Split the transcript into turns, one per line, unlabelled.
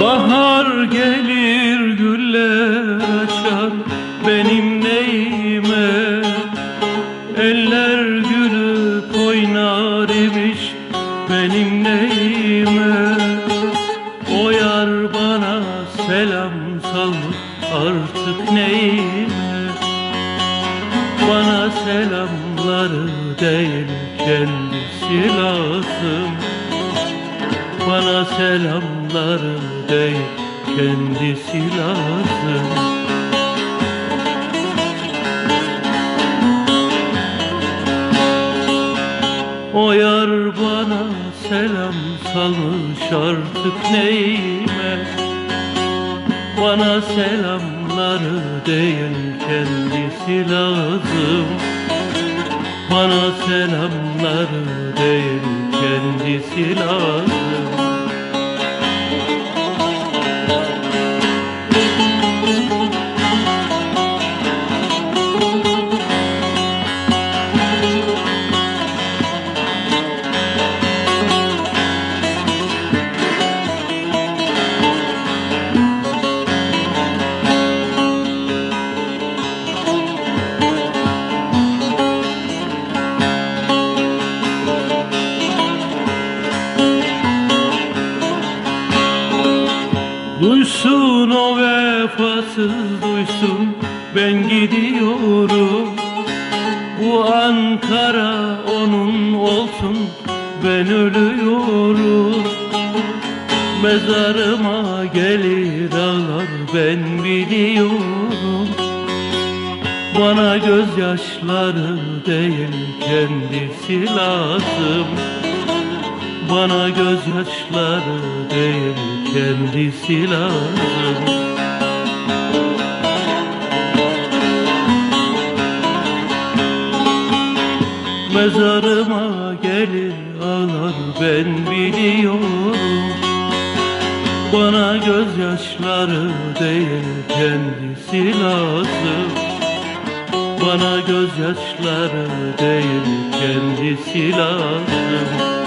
Bahar gelir. Bana selamları değil kendisi lazım. Bana selamları değil kendisi lazım. O yar bana selam salmış artık neyime Bana selamları değil kendisi lazım. Bana selamları değil kendisi lazım Duysun o vefasız duysun. Ben gidiyorum. Bu Ankara onun olsun. Ben ölüyorum. Mezarıma gelir ağlar ben biliyorum. Bana gözyaşları değil kendisi lazım bana gözyaşları değil kendisi lazım Mezarıma gelir ağlar ben biliyorum. Bana gözyaşları değil kendisi lazım Bana gözyaşları değil kendisi lazım